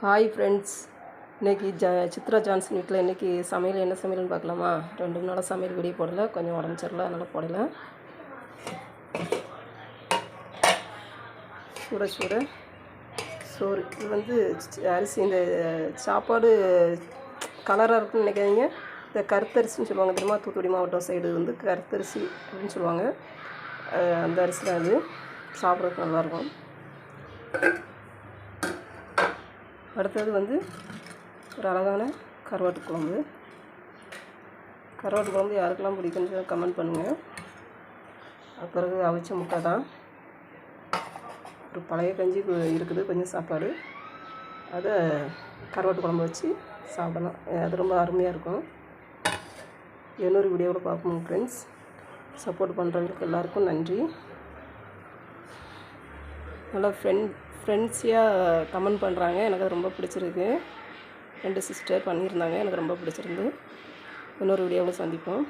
Hi friends இன்னைக்கு ஜ Chitra Johnson வீட்டில் இன்றைக்கி சமையல் என்ன சமையல்னு பார்க்கலாமா? ரெண்டு மூணு நாளாக சமையல் வீடியோ போடல. கொஞ்சம் உடம்பு சரியில்லை அதனால் போடல. சுட சுட. சோறு. இது வந்து அரிசி இந்த சாப்பாடு கலராக இருக்குன்னு நினைக்காதீங்க. இந்த கருத்தரிசின்னு சொல்லுவாங்க தெரியுமா? தூத்துக்குடி மாவட்டம் சைடு வந்து கருத்தரிசி அப்படின்னு சொல்லுவாங்க. அந்த அரிசி தான் அது. சாப்பிட்றதுக்கு நல்லாயிருக்கும் அடுத்தது வந்து ஒரு அழகான கருவாட்டு குழம்பு. கருவாட்டு குழம்பு யாருக்கெல்லாம் பிடிக்குன்னு சொல்லி கமெண்ட் பண்ணுங்கள் அது பிறகு அவிச்ச முட்டை தான். ஒரு பழைய கஞ்சி இருக்குது கொஞ்சம் சாப்பாடு. அதை கருவாட்டு குழம்பு வச்சு சாப்பிடலாம். அது ரொம்ப அருமையாக இருக்கும். இன்னொரு வீடியோவில் பார்ப்போம் ஃப்ரெண்ட்ஸ் சப்போர்ட் பண்ணுறவங்களுக்கு எல்லாருக்கும் நன்றி. நல்லா ஃப்ரெண்ட் ஃப்ரெண்ட்ஸியாக கமெண்ட் பண்ணுறாங்க எனக்கு அது ரொம்ப பிடிச்சிருக்கு. ரெண்டு சிஸ்டர் பண்ணியிருந்தாங்க. எனக்கு ரொம்ப பிடிச்சிருந்து. இன்னொரு வீடியோவில் சந்திப்போம்.